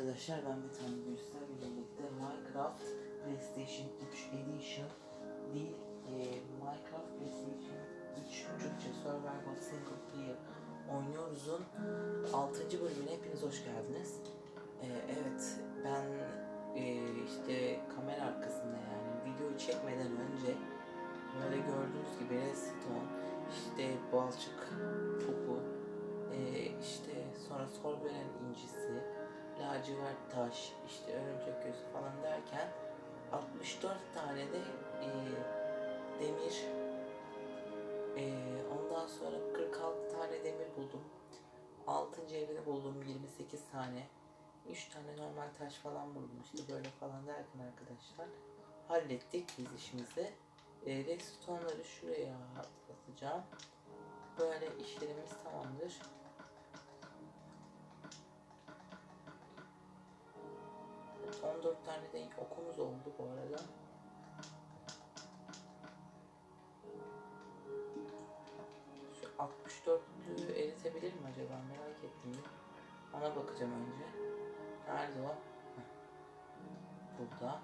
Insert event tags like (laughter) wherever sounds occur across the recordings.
arkadaşlar ben Metan Gülsel birlikte Minecraft PlayStation 3 Edition değil e, Minecraft PlayStation 3 Türkçe Survival Single Player oynuyoruz'un 6. bölümüne hepiniz hoş geldiniz. E, evet ben e, işte kamera arkasında yani videoyu çekmeden önce böyle gördüğünüz gibi redstone işte balçık topu e, işte sonra sorberen incisi lacivert taş, işte örümcek gözü falan derken 64 tane de e, demir, e, ondan sonra 46 tane demir buldum. 6. evini buldum 28 tane. 3 tane normal taş falan buldum işte böyle falan derken arkadaşlar hallettik biz işimizi. E, redstone'ları şuraya atacağım. Böyle işlerimiz tamamdır. 14 tane de okumuz oldu bu arada. Şu 64'lüğü eritebilir mi acaba merak ettim. Ona bakacağım önce. Nerede o? Burada.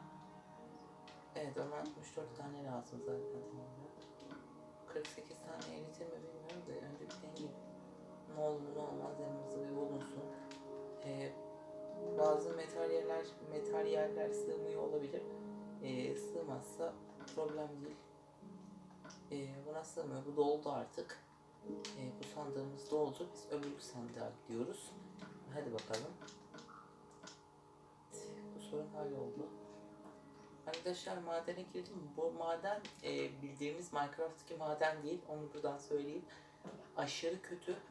Evet ona 64 tane lazım zaten. tamamdır. 48 tane eritir mi bilmiyorum da önce bir deneyeyim. Ne olur ne olmaz elimizi bir bulunsun. Ee, bazı materyaller materyaller sığmıyor olabilir. Ee, sığmazsa problem değil. Ee, buna sığmıyor. Bu doldu artık. Ee, bu sandığımız doldu. Biz öbür sandığa gidiyoruz. Hadi bakalım. Bu sorun halloldu. Arkadaşlar madene girdim. Bu maden e, bildiğimiz Minecraft'taki maden değil. Onu buradan söyleyeyim. Aşırı kötü. (laughs)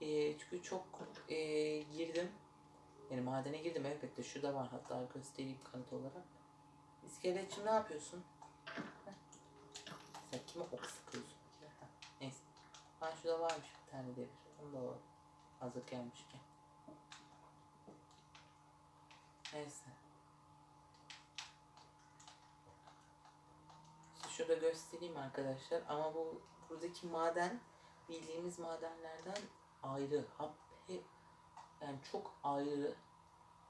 E, çünkü çok e, girdim. Yani madene girdim elbette. Şurada var hatta göstereyim kanıt olarak. İskeletçi ne yapıyorsun? Heh. Sen kime ok sıkıyorsun? Heh, Neyse. Ha şurada varmış bir tane demir. Onu da alalım. Hazır gelmişken. Neyse. Şurada göstereyim arkadaşlar. Ama bu buradaki maden bildiğimiz madenlerden ayrı. Hap, yani çok ayrı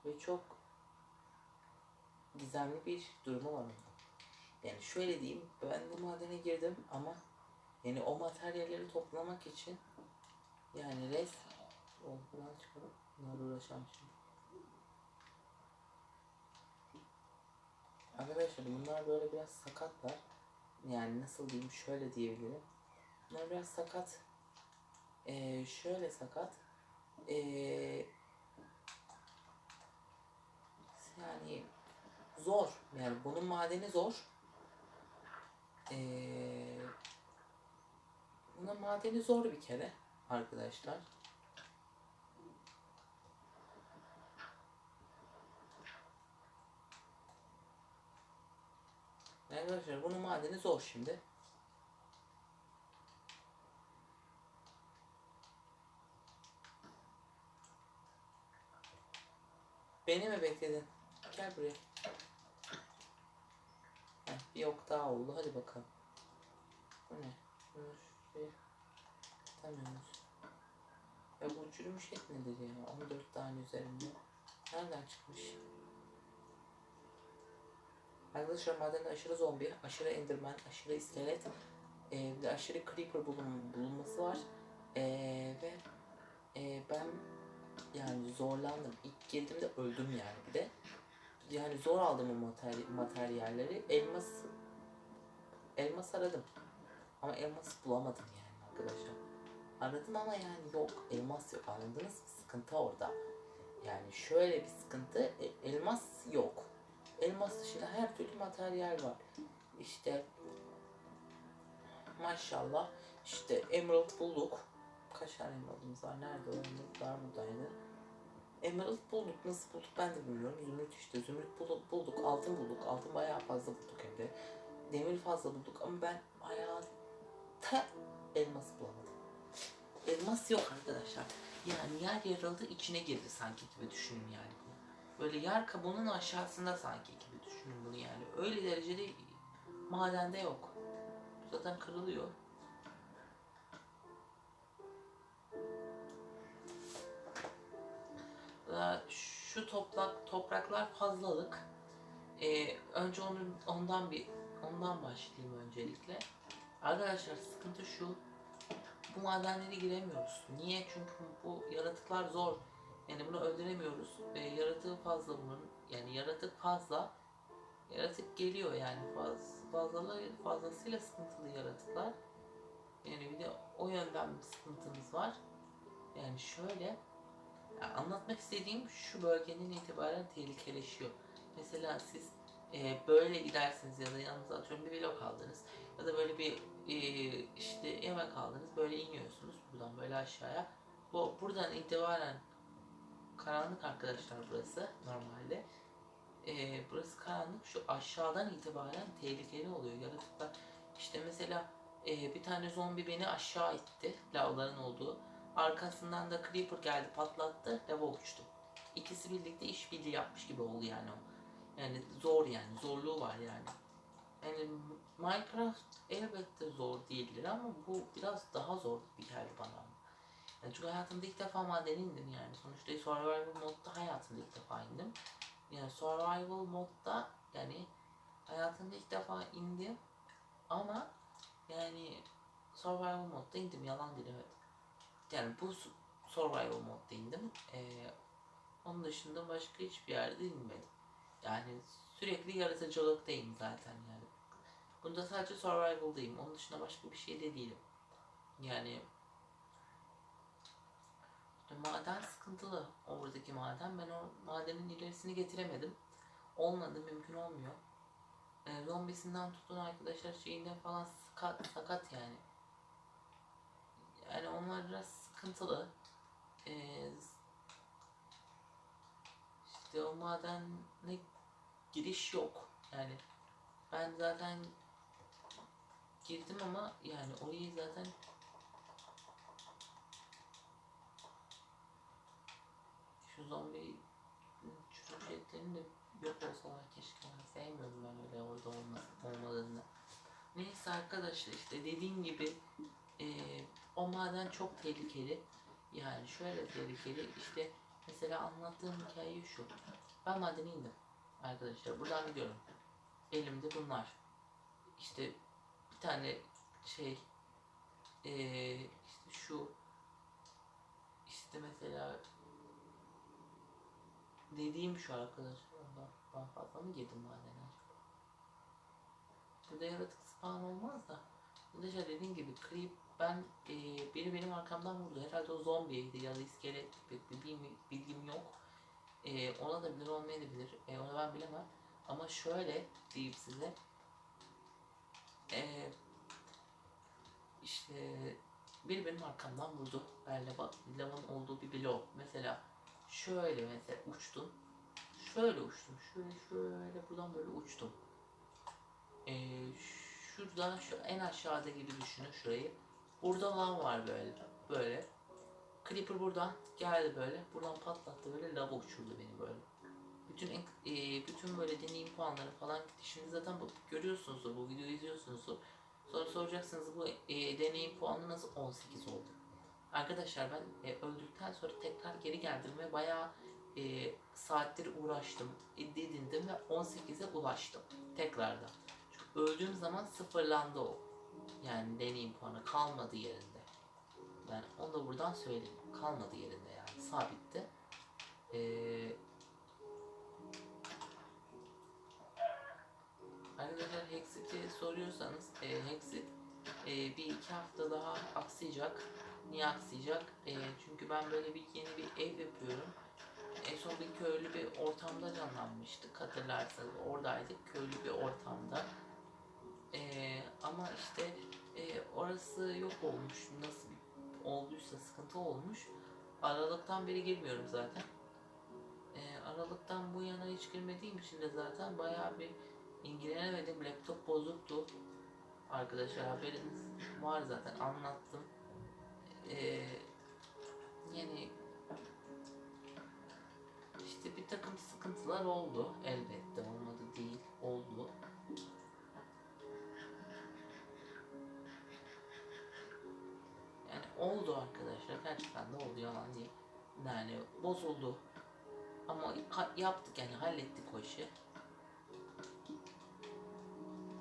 ve çok gizemli bir durumu var. Yani şöyle diyeyim, ben bu madene girdim ama yani o materyalleri toplamak için yani res olmadan çıkarıp bunlarla uğraşamam şimdi. Arkadaşlar bunlar böyle biraz sakatlar. Yani nasıl diyeyim şöyle diyebilirim. Bunlar biraz sakat. Ee, şöyle sakat. Ee, yani zor. Yani bunun madeni zor. Ee, bunun madeni zor bir kere arkadaşlar. Arkadaşlar bunun madeni zor şimdi. Beni mi bekledin? Gel buraya. Heh, bir ok daha oldu. Hadi bakalım. Bu ne? Şunu şuraya tutamıyoruz. Ya bu çürümüş et nedir ya? 14 tane üzerinde. Nereden çıkmış? Arkadaşlar madende aşırı zombi, aşırı enderman, aşırı iskelet, e, aşırı creeper bulun, bulunması var. E, ve zorlandım. İlk girdiğimde öldüm yani bir de. Yani zor aldım o materi- materyalleri. Elmas elmas aradım. Ama elmas bulamadım yani arkadaşlar. Aradım ama yani yok. Elmas yok. Anladınız mı? Sıkıntı orada. Yani şöyle bir sıkıntı. e, Elmas yok. Elmas dışında her türlü materyal var. İşte maşallah işte emerald bulduk. Kaç tane emeraldımız var? Nerede o emeraldlar buradaydı. Emerald bulduk. Nasıl bulduk ben de bilmiyorum. Zümrüt işte. Zümrüt bulduk. bulduk. Altın bulduk. Altın bayağı fazla bulduk hem de. Demir fazla bulduk ama ben hayatta elmas bulamadım. Elmas yok arkadaşlar. Yani yer yarıldı içine girdi sanki gibi düşünün yani. Böyle yer kabuğunun aşağısında sanki gibi düşünün bunu yani. Öyle derecede madende yok. Zaten kırılıyor. Şu toprak topraklar fazlalık. Ee, önce onun ondan bir ondan başlayayım öncelikle. Arkadaşlar sıkıntı şu. Bu madenlere giremiyoruz. Niye? Çünkü bu yaratıklar zor. Yani bunu öldüremiyoruz. Ee, yaratığı fazla bunun. Yani yaratık fazla. Yaratık geliyor yani faz, fazlalı, fazlasıyla sıkıntılı yaratıklar. Yani bir de o yönden bir sıkıntımız var. Yani şöyle ya anlatmak istediğim şu bölgenin itibaren tehlikeleşiyor. Mesela siz e, böyle gidersiniz ya da yanınıza atıyorum bir blok aldınız ya da böyle bir e, işte yemek aldınız böyle iniyorsunuz buradan böyle aşağıya. Bu buradan itibaren karanlık arkadaşlar burası normalde. E, burası karanlık şu aşağıdan itibaren tehlikeli oluyor yaratıklar. İşte mesela e, bir tane zombi beni aşağı itti lavların olduğu. Arkasından da Creeper geldi patlattı lava uçtum. İkisi birlikte işbirliği yapmış gibi oldu yani o. Yani zor yani zorluğu var yani. Yani Minecraft elbette zor değildir ama bu biraz daha zor bir geldi bana. Yani çünkü hayatımda ilk defa madene indim yani. Sonuçta survival modda hayatımda ilk defa indim. Yani survival modda yani hayatımda ilk defa indim ama yani survival modda indim yalan değil evet. Yani bu su- survival modda indim. Ee, onun dışında başka hiçbir yerde inmedim. Yani sürekli yaratıcılıktayım zaten yani. Bunda sadece survival'dayım. Onun dışında başka bir şey de değilim. Yani maden sıkıntılı. Oradaki maden. Ben o madenin ilerisini getiremedim. Olmadı. Mümkün olmuyor. Ee, zombisinden tutun arkadaşlar şeyinden falan sakat, sakat yani. Yani onlar biraz sıkıntılı. Ee, işte o madene giriş yok. Yani ben zaten girdim ama yani orayı zaten şu zombi çürümüş etlerini de yok olsalar keşke. Ben sevmiyorum ben öyle orada olması, olmalarını. Neyse arkadaşlar işte dediğim gibi eee, o maden çok tehlikeli. Yani şöyle tehlikeli işte mesela anlattığım hikaye şu. Ben madene indim arkadaşlar. Buradan gidiyorum. Elimde bunlar. İşte bir tane şey eee işte şu işte mesela dediğim şu arkadaşlar. Ben fazla mı girdim madene acaba? Burada yaratık spawn olmaz da. Şey dediğim gibi creep ben eee biri benim arkamdan vurdu. Herhalde o zombiydi ya da iskelet bilgim, bilgim yok. Eee ona da bilir olmayabilir. E, onu ben bilemem. Ama şöyle diyeyim size. Eee işte biri benim arkamdan vurdu. Ben lava, lavanın olduğu bir blok. Mesela şöyle mesela uçtum. Şöyle uçtum. Şöyle şöyle buradan böyle uçtum. Ee, şuradan şu en aşağıda gibi düşünün şurayı. Burada lav var böyle. Böyle. Creeper buradan geldi böyle. Buradan patlattı böyle lava uçurdu beni böyle. Bütün e, bütün böyle deneyim puanları falan gitti. Şimdi zaten bu, görüyorsunuzdur bu videoyu izliyorsunuzdur. Sonra soracaksınız bu e, deneyim puanı nasıl 18 oldu? Arkadaşlar ben e, öldükten sonra tekrar geri geldim ve bayağı e, saattir uğraştım, e, didindim ve 18'e ulaştım tekrardan. Öldüğüm zaman sıfırlandı o. Yani deneyim puanı kalmadı yerinde. Yani onu da buradan söyleyeyim. Kalmadı yerinde yani sabitti. Eee Arkadaşlar Hexit'i soruyorsanız e, Hexit e, bir iki hafta daha aksayacak. Niye aksayacak? E, çünkü ben böyle bir yeni bir ev yapıyorum. En son bir köylü bir ortamda canlanmıştık hatırlarsanız oradaydık köylü bir ortamda. E, ama işte e, orası yok olmuş nasıl olduysa sıkıntı olmuş. Aralıktan beri girmiyorum zaten. E, Aralıktan bu yana hiç girmediğim için de zaten bayağı bir ilgilenemedim. Laptop bozuktu. Arkadaşlar haberiniz var zaten anlattım. Ee, yani işte bir takım sıkıntılar oldu elbette olmadı değil oldu. Oldu arkadaşlar gerçekten de oldu yalan değil. Yani bozuldu. Ama yaptık yani hallettik o işi.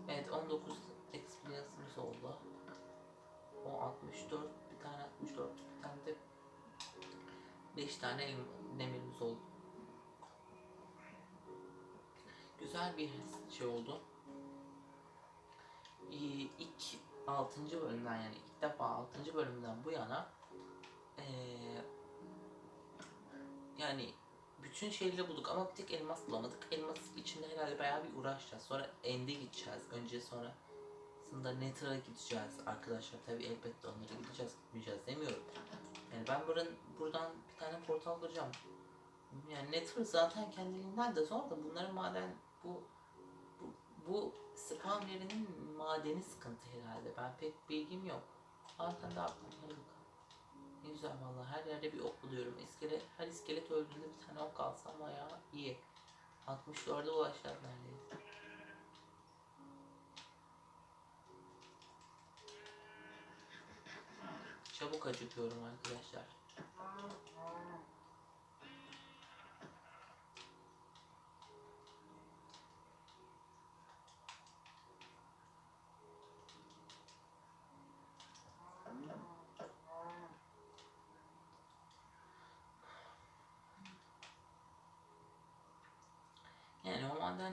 Evet 19 experience'ımız oldu. O 64 bir tane 64 bir tane de 5 tane demirimiz oldu. Güzel bir şey oldu. İlk 6. bölümden yani ilk defa 6. bölümden bu yana ee, yani bütün şeyleri bulduk ama bir tek elmas bulamadık. Elmas içinde herhalde bayağı bir uğraşacağız. Sonra End'e gideceğiz. Önce sonra aslında Nether'a gideceğiz arkadaşlar. Tabi elbette onlara gideceğiz. Gitmeyeceğiz demiyorum. Yani ben buranın, buradan bir tane portal kuracağım. Yani Nether zaten kendiliğinden de zor da bunların maden bu bu, bu yerinin madeni sıkıntı herhalde. Ben pek bilgim yok. Zaten daha Hadi bakalım. Ne güzel vallahi her yerde bir ok buluyorum. İskelet, her iskelet öldüğünde bir tane ok alsam bayağı iyi. 64'e ulaşacağız neredeyse. Çabuk acıkıyorum arkadaşlar.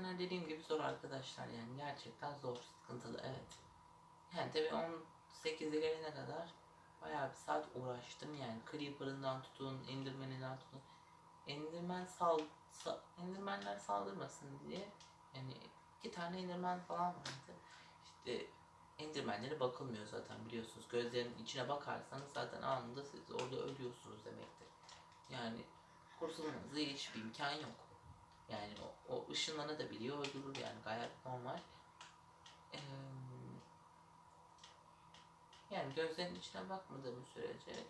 O madenler dediğim gibi zor arkadaşlar yani gerçekten zor, sıkıntılı evet. Yani tabii 18'e gelene kadar bayağı bir saat uğraştım yani Creeper'ından tutun, Enderman'inden tutun. Enderman sal, sa, Enderman'ler saldırmasın diye yani iki tane Enderman falan vardı. İşte Enderman'lere bakılmıyor zaten biliyorsunuz. Gözlerinin içine bakarsanız zaten anında siz orada ölüyorsunuz demektir. Yani kurtulmanıza hiçbir imkan yok. Yani o, o ışınlanabiliyor, öldürür yani gayet normal. Ee, yani gözlerinin içine bakmadığım sürece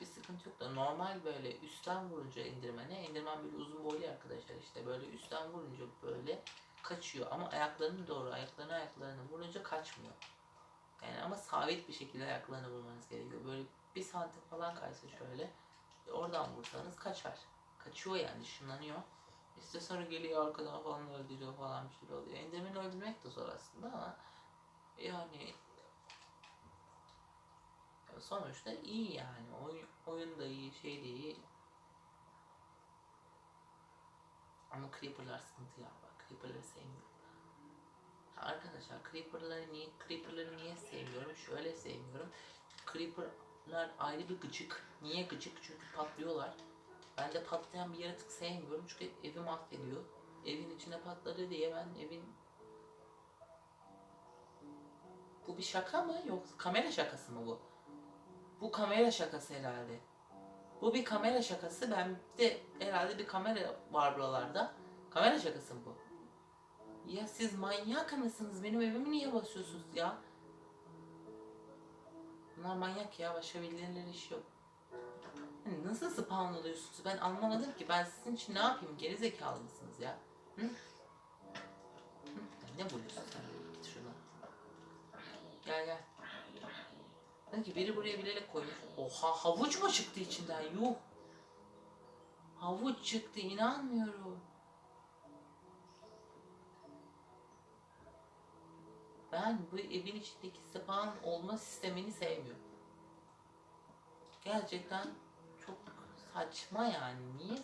bir sıkıntı yok da normal böyle üstten vurunca indirmene, indirmen böyle uzun boylu arkadaşlar işte böyle üstten vurunca böyle kaçıyor ama ayaklarını doğru ayaklarını ayaklarını vurunca kaçmıyor. Yani ama sabit bir şekilde ayaklarını vurmanız gerekiyor. Böyle bir santim falan kaysa şöyle oradan vursanız kaçar. Kaçıyor yani ışınlanıyor. İşte sonra geliyor arkadan falan öldürüyor falan bir şey oluyor. Enderman'i öldürmek de zor aslında ama yani ya sonuçta iyi yani. Oyun, oyun da iyi, şey de iyi. Ama Creeper'lar sıkıntı ya bak. Creeper'ları sevmiyorum. Arkadaşlar Creeper'ları niye Creeper'ları niye sevmiyorum? Şöyle sevmiyorum. Creeper'lar ayrı bir gıcık. Niye gıcık? Çünkü patlıyorlar. Ben de patlayan bir yaratık sevmiyorum çünkü evi mahvediyor. Evin içine patladı diye ben evin... Bu bir şaka mı yoksa kamera şakası mı bu? Bu kamera şakası herhalde. Bu bir kamera şakası. Ben de herhalde bir kamera var buralarda. Kamera şakası mı bu? Ya siz manyak mısınız? Benim evimi niye basıyorsunuz ya? Bunlar manyak ya. Başka birilerinin işi yok. Hani nasıl spawn oluyorsunuz? Ben anlamadım ki. Ben sizin için ne yapayım? Geri zekalı mısınız ya? Hı? Hı? Ne buluyorsun sen? Git şuna. Gel gel. Sanki biri buraya bilerek koymuş. Oha havuç mu çıktı içinden? Yuh. Havuç çıktı inanmıyorum. Ben bu evin içindeki spawn olma sistemini sevmiyorum. Gerçekten çok saçma yani. Niye?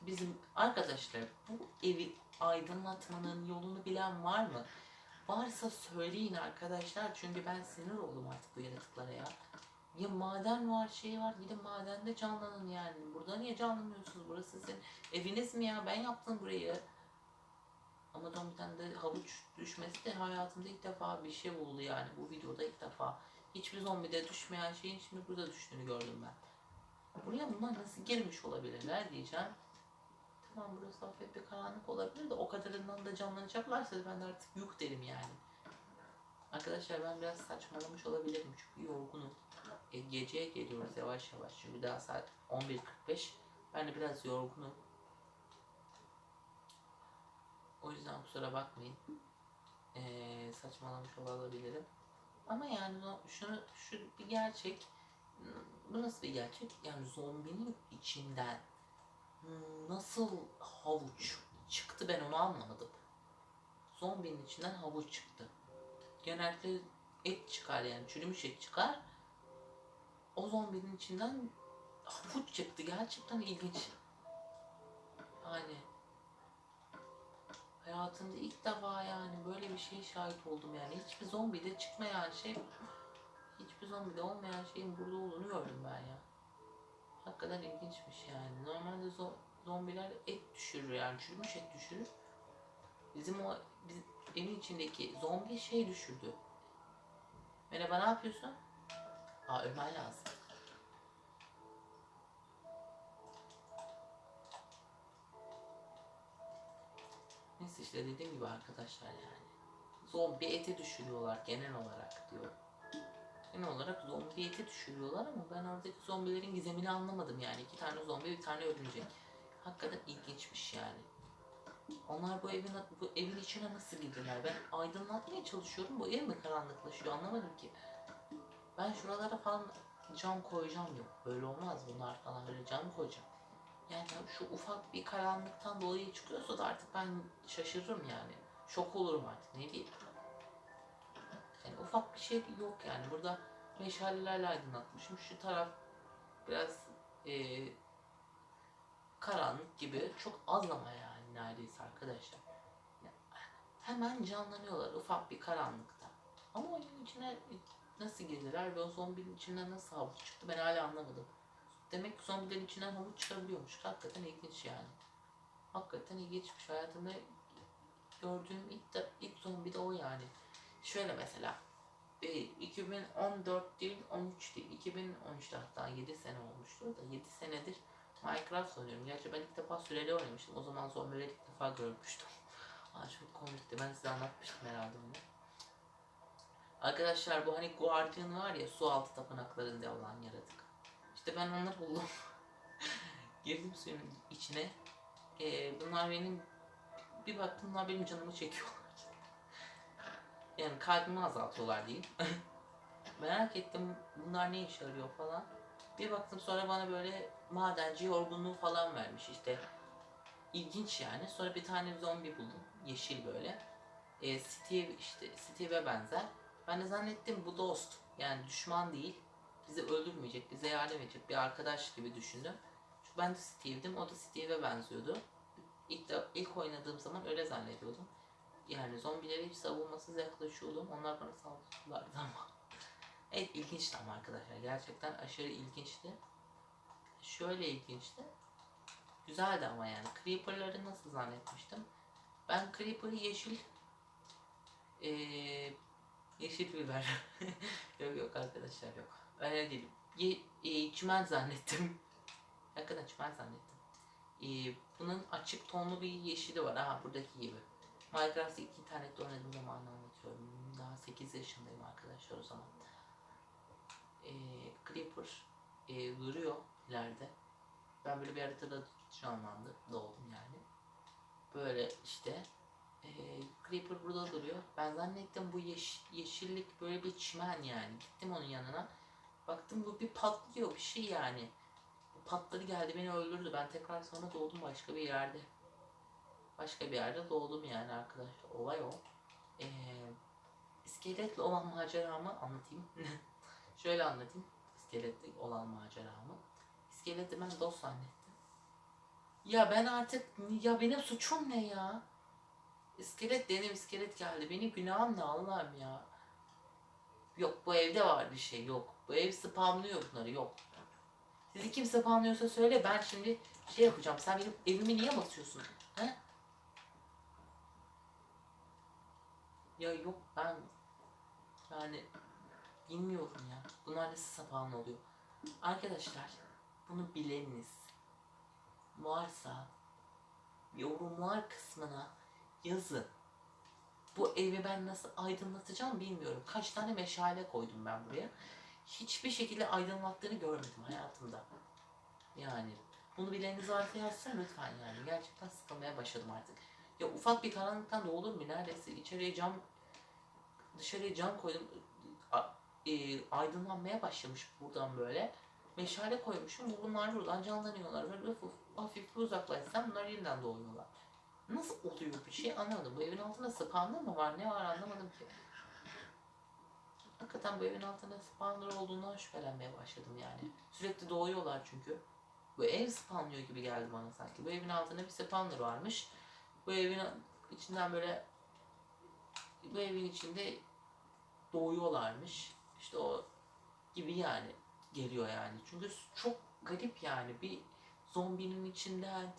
Bizim arkadaşlar bu evi aydınlatmanın yolunu bilen var mı? Varsa söyleyin arkadaşlar çünkü ben sinir oldum artık bu yaratıklara ya. Ya maden var şey var gidin madende canlanın yani. Burada niye canlanmıyorsunuz? Burası sizin eviniz mi ya? Ben yaptım burayı. Ama tane de havuç düşmesi de hayatımda ilk defa bir şey oldu yani bu videoda ilk defa. Hiçbir zombide düşmeyen şeyin şimdi burada düştüğünü gördüm ben. Buraya bunlar nasıl girmiş olabilirler diyeceğim. Tamam burası hafif bir karanlık olabilir de o kadarından da canlanacaklarsa ben de artık yuh derim yani. Arkadaşlar ben biraz saçmalamış olabilirim çünkü yorgunum. E, geceye geliyoruz yavaş yavaş çünkü daha saat 11.45. Ben de biraz yorgunum. O yüzden kusura bakmayın. Ee, saçmalamış olabilirim. Ama yani o- şunu şu bir gerçek. Bu nasıl bir gerçek? Yani zombinin içinden Nasıl havuç çıktı ben onu anlamadım. Zombinin içinden havuç çıktı. Genelde et çıkar yani çürümüş et çıkar. O zombinin içinden havuç çıktı. Gerçekten ilginç. Yani hayatımda ilk defa yani böyle bir şeye şahit oldum yani. Hiçbir zombide çıkmayan şey hiçbir zombide olmayan şeyin burada olduğunu gördüm ben ya. Hakikaten ilginçmiş yani. Normalde zo- zombiler et düşürür yani çürümüş et düşürür. Bizim o biz, evin içindeki zombi şey düşürdü. Merhaba ne yapıyorsun? Aa ölmen lazım. Neyse işte dediğim gibi arkadaşlar yani. Zombi eti düşürüyorlar genel olarak diyor. Genel olarak zombi eti düşürüyorlar ama ben oradaki zombilerin gizemini anlamadım yani. iki tane zombi bir tane örümcek. Hakikaten ilginçmiş yani. Onlar bu evin bu evin içine nasıl girdiler? Ben aydınlatmaya çalışıyorum. Bu ev mi karanlıklaşıyor? Anlamadım ki. Ben şuralara falan cam koyacağım yok. Böyle olmaz bunlar falan böyle cam koyacağım. Yani şu ufak bir karanlıktan dolayı çıkıyorsa da artık ben şaşırırım yani. Şok olurum artık ne diyeyim. Yani ufak bir şey yok yani. Burada meşalelerle aydınlatmışım. Şu taraf biraz eee, karanlık gibi. Çok az ama yani neredeyse arkadaşlar. Ya, Hemen canlanıyorlar ufak bir karanlıkta. Ama oyunun içine nasıl girdiler ve o zombinin içinden nasıl havuç çıktı ben hala anlamadım. Demek ki zombilerin içinden havuç çıkabiliyormuş. Hakikaten ilginç yani. Hakikaten ilginçmiş. Hayatımda gördüğüm ilk, de, ilk zombi de o yani. Şöyle mesela e, 2014 değil 13 değil 2013'te hatta 7 sene olmuştur da 7 senedir Minecraft oynuyorum. Gerçi ben ilk defa süreli oynamıştım. O zaman zombileri ilk defa görmüştüm. (laughs) Aa, çok komikti. Ben size anlatmıştım herhalde bunu. Arkadaşlar bu hani Guardian var ya su altı tapınaklarında olan yaratık. İşte ben onu buldum. (laughs) Girdim suyun içine. Ee, bunlar benim bir baktım bunlar benim canımı çekiyorlar. (laughs) Yani kalbimi azaltıyorlar diyeyim. (laughs) Merak ettim bunlar ne işe yarıyor falan. Bir baktım sonra bana böyle madenci yorgunluğu falan vermiş işte. İlginç yani. Sonra bir tane zombi buldum. Yeşil böyle. E, Steve işte Steve'e benzer. Ben de zannettim bu dost. Yani düşman değil. Bizi öldürmeyecek, bize yardım edecek bir arkadaş gibi düşündüm. Çünkü ben de Steve'dim, o da Steve'e benziyordu. İlk, de, ilk oynadığım zaman öyle zannediyordum. Yani zombilere hiç savunmasız yaklaşıyordum. Onlar bana saldırdılardı ama. (laughs) Evet ilginçti ama arkadaşlar. Gerçekten aşırı ilginçti. Şöyle ilginçti. Güzeldi ama yani. Creeper'ları nasıl zannetmiştim? Ben Creeper'ı yeşil eee yeşil biber. (laughs) yok yok arkadaşlar yok. Öyle değil. Ye, e, çimen zannettim. (laughs) Hakikaten çimen zannettim. E, bunun açık tonlu bir yeşili var. Aha buradaki gibi. Minecraft'ı ilk internette oynadığım zaman anlatıyorum. Daha 8 yaşındayım arkadaşlar o zaman. E, Creeper e, duruyor ileride. Ben böyle bir haritada canlandı. Doğdum yani. Böyle işte e, Creeper burada duruyor. Ben zannettim bu yeş- yeşillik böyle bir çimen yani. Gittim onun yanına. Baktım bu bir patlıyor bir şey yani. Bu patladı geldi beni öldürdü. Ben tekrar sonra doğdum başka bir yerde. Başka bir yerde doğdum yani arkadaşlar. Olay o. Ee, iskeletle olan maceramı anlatayım. (laughs) Şöyle anlatayım. İskeletle olan maceramı. İskeleti ben dost zannettim. Ya ben artık ya benim suçum ne ya? İskelet dedim iskelet geldi. Benim günahım ne Allah'ım ya. Yok bu evde var bir şey yok. Bu ev spamlıyor bunları yok. Sizi kim spamlıyorsa söyle ben şimdi şey yapacağım. Sen benim evimi niye basıyorsun? He? Ya yok ben yani bilmiyorum ya. Bunlar nasıl spam oluyor? Arkadaşlar bunu bileniniz varsa yorumlar kısmına yazın. Bu evi ben nasıl aydınlatacağım bilmiyorum. Kaç tane meşale koydum ben buraya. Hiçbir şekilde aydınlattığını görmedim hayatımda. Yani bunu bileniniz varsa yazsın lütfen yani. Gerçekten sıkılmaya başladım artık. Ya ufak bir karanlıktan da olur mu? Neredeyse içeriye cam dışarıya cam koydum. E, aydınlanmaya başlamış buradan böyle. meşale koymuşum. Bu bunlar buradan canlanıyorlar. Böyle hafif, bir uzaklaşsam bunlar yeniden doğuyorlar. Nasıl oluyor bir şey anlamadım. Bu evin altında spawner mı var? Ne var anlamadım ki. Hakikaten bu evin altında spawner olduğundan şüphelenmeye başladım yani. Sürekli doğuyorlar çünkü. Bu ev spawnlıyor gibi geldi bana sanki. Bu evin altında bir spawner varmış. Bu evin içinden böyle bu evin içinde doğuyorlarmış. İşte o gibi yani geliyor yani. Çünkü çok garip yani bir zombinin içinden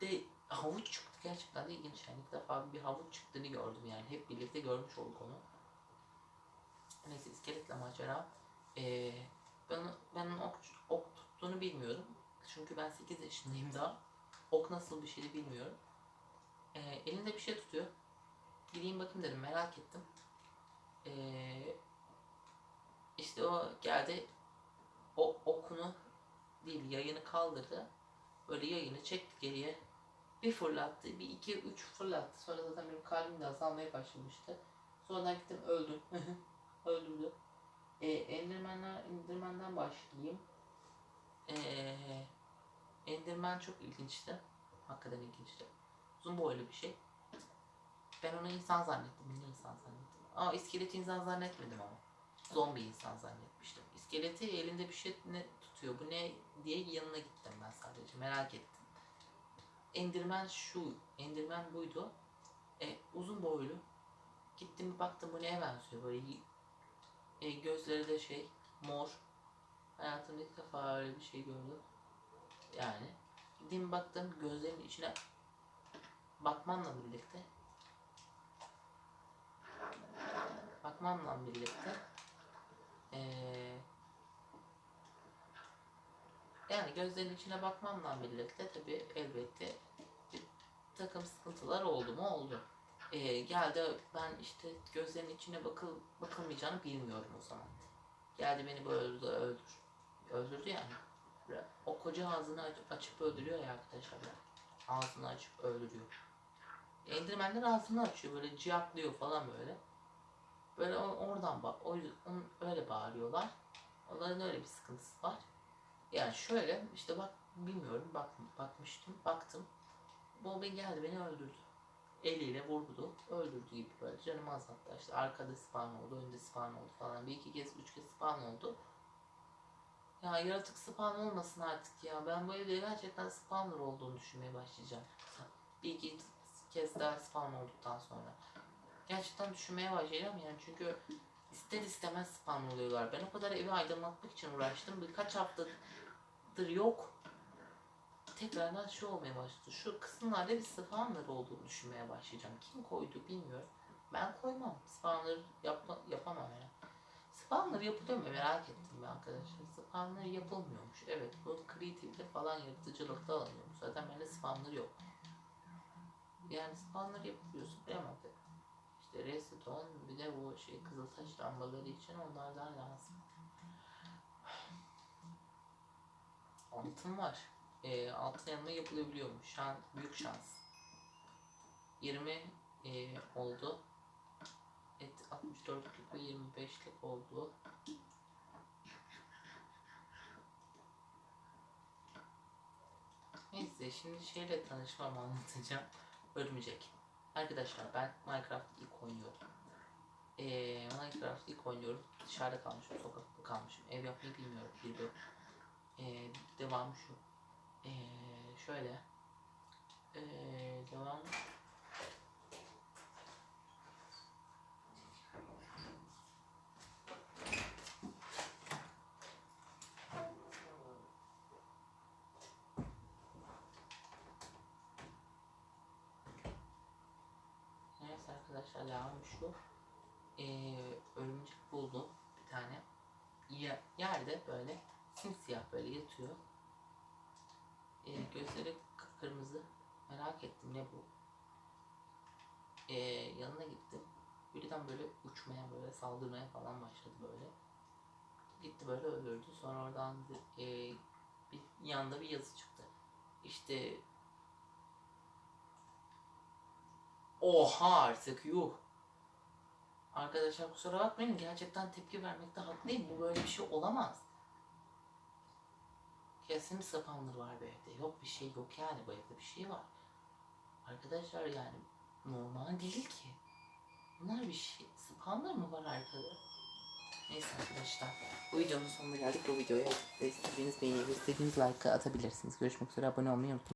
de havuç çıktı. Gerçekten de ilginç yani. İlk defa bir havuç çıktığını gördüm yani. Hep birlikte görmüş olduk onu. Neyse iskeletle macera. Ee, ben, ben ok, ok tuttuğunu bilmiyorum. Çünkü ben 8 yaşındayım daha. Ok nasıl bir şeydi bilmiyorum. Ee, elinde bir şey tutuyor. Gideyim bakayım dedim merak ettim. Ee, işte o geldi o okunu değil yayını kaldırdı. Böyle yayını çekti geriye. Bir fırlattı, bir iki üç fırlattı. Sonra zaten benim kalbim de azalmaya başlamıştı. Sonra gittim öldüm. (laughs) Öldürdü. Ee, Enderman'lar, Enderman'dan başlayayım. Ee, Enderman çok ilginçti. Hakikaten ilginçti. Uzun boylu bir şey. Ben onu insan zannettim. Yine insan zannettim. Aa iskeleti insan zannetmedim ama. Zombi insan zannetmiştim. İskeleti elinde bir şey ne tutuyor. Bu ne diye yanına gittim ben sadece. Merak ettim. Enderman şu. Enderman buydu. E, uzun boylu. Gittim baktım bu neye benziyor. Böyle e, gözleri de şey mor. Hayatımda ilk defa öyle bir şey gördüm. Yani. Gittim baktım gözlerinin içine bakmamla birlikte bakmamla birlikte eee yani gözlerinin içine bakmamla birlikte tabi elbette bir takım sıkıntılar oldu mu oldu. Eee, geldi ben işte gözlerinin içine bakıl bakılmayacağını bilmiyorum o zaman. Geldi beni böyle öldürdü, öldür. Öldürdü yani. O koca ağzını aç- açıp öldürüyor ya arkadaşlar. Ağzını açıp öldürüyor. Endermenler ağzını açıyor böyle ciyaklıyor falan böyle. Böyle oradan bak, o yüzden öyle bağırıyorlar. Onların öyle bir sıkıntısı var. Yani şöyle işte bak bilmiyorum bak bakmıştım baktım. Ben geldi beni öldürdü. Eliyle vurdu, öldürdü gibi böyle canımı azalttı. İşte arkada spawn oldu, önde spawn oldu falan. Bir iki kez, üç kez spawn oldu. Ya yaratık spawn olmasın artık ya. Ben bu evde gerçekten spawner olduğunu düşünmeye başlayacağım. Bir iki kez daha spawn olduktan sonra. Gerçekten düşünmeye başlayacağım yani çünkü ister istemez spawn oluyorlar. Ben o kadar evi aydınlatmak için uğraştım. Birkaç haftadır yok. Tekrardan şu olmaya başladı. Şu kısımlarda bir spawner olduğunu düşünmeye başlayacağım. Kim koydu bilmiyorum. Ben koymam. Spawner yapma, yapamam yani. Spawner yapılıyor mu merak ettim ben arkadaşlar. Spawner yapılmıyormuş. Evet bu creative'de falan yaratıcılıkta alınıyormuş. Zaten bende spawner yok. Yani spawner yapıyorsun de. İşte redstone bir de bu şey kızıltaş lambaları için onlardan lazım. (sighs) Altın var. Ee, altın yanma yapılabiliyormuş. Şan, büyük şans. 20 e, oldu. Et 64'lük ve 25'lik oldu. Neyse şimdi şeyle tanışmamı anlatacağım. Örümcek. Arkadaşlar ben Minecraft ilk oynuyorum. Ee, Minecraft ilk oynuyorum. Dışarıda kalmışım, sokakta kalmışım. Ev yapmayı bilmiyorum. Bir. Ee, devamı şu. Ee, şöyle. Ee, devam. Neyse arkadaşlar devamı şu. Ee, örümcek buldum bir tane. Yerde böyle simsiyah böyle yatıyor. Gözleri kıpkırmızı. Merak ettim ne bu. Ee, yanına gittim. Birden böyle uçmaya böyle saldırmaya falan başladı böyle. Gitti böyle öldürdü. Sonra oradan e, bir yanda bir yazı çıktı. İşte Oha artık yuh. Arkadaşlar kusura bakmayın gerçekten tepki vermekte haklıyım. Bu böyle bir şey olamaz. Kesin spamlar var bu evde. Yok bir şey yok yani bu evde bir şey var. Arkadaşlar yani normal değil ki. Bunlar bir şey. Spamlar mı var arkada? Neyse arkadaşlar. Bu videonun sonuna geldik. Bu videoya istediğiniz beğeniyi, istediğiniz like'ı atabilirsiniz. Görüşmek üzere. Abone olmayı unutmayın.